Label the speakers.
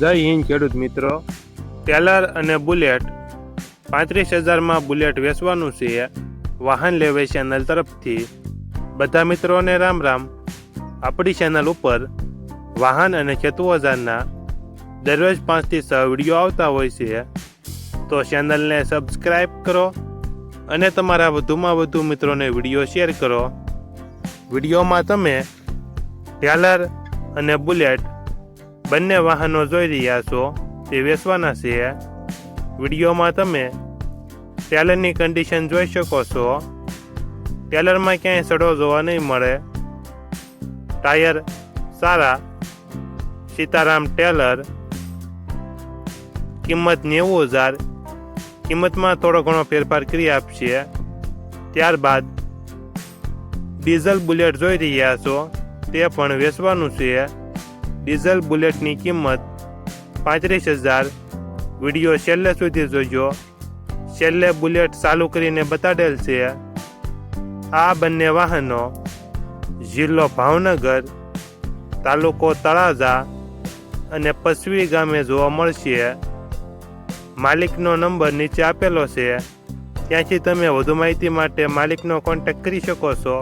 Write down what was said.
Speaker 1: જય હિન્દ, ખેડૂત મિત્રો. ટેલર અને બુલેટ, પાંત્રીસ હજારમાં બુલેટ વેચવાનું છે. વાહન લેવે ચેનલ તરફથી. બધા મિત્રોને રામ રામ. આપણી ચેનલ ઉપર વાહન અને ખેતુ હજારના દરરોજ પાંચથી છ વીડિયો આવતા હોય છે. તો ચેનલને સબસ્ક્રાઈબ કરો અને તમારા વધુમાં વધુ મિત્રોને વીડિયો શેર કરો. વિડીયોમાં તમે ટેલર અને બુલેટ બંને વાહનો જોઈ રહ્યા છો, તે વેચવાના છે. વિડીયોમાં તમે ટેલરની કન્ડિશન જોઈ શકો છો. ટેલરમાં ક્યાંય સડો જોવા નહીં મળે. ટાયર સારા. સીતારામ ટેલર. કિંમત નેવું હજાર. કિંમતમાં થોડો ઘણો ફેરફાર કરી આપશે. ત્યારબાદ ડીઝલ બુલેટ જોઈ રહ્યા છો, તે પણ વેચવાનું છે. ડીઝલ બુલેટની કિંમત પાંત્રીસ હજાર. વીડિયો છેલ્લે સુધી જોજો. છેલ્લે બુલેટ ચાલુ કરીને બતાડેલ છે. આ બંને વાહનો જિલ્લો ભાવનગર, તાલુકો તળાજા અને પસવી ગામે જોવા મળશે. માલિકનો નંબર નીચે આપેલો છે. ત્યાંથી તમે વધુ માહિતી માટે માલિકનો કોન્ટેક્ટ કરી શકો છો.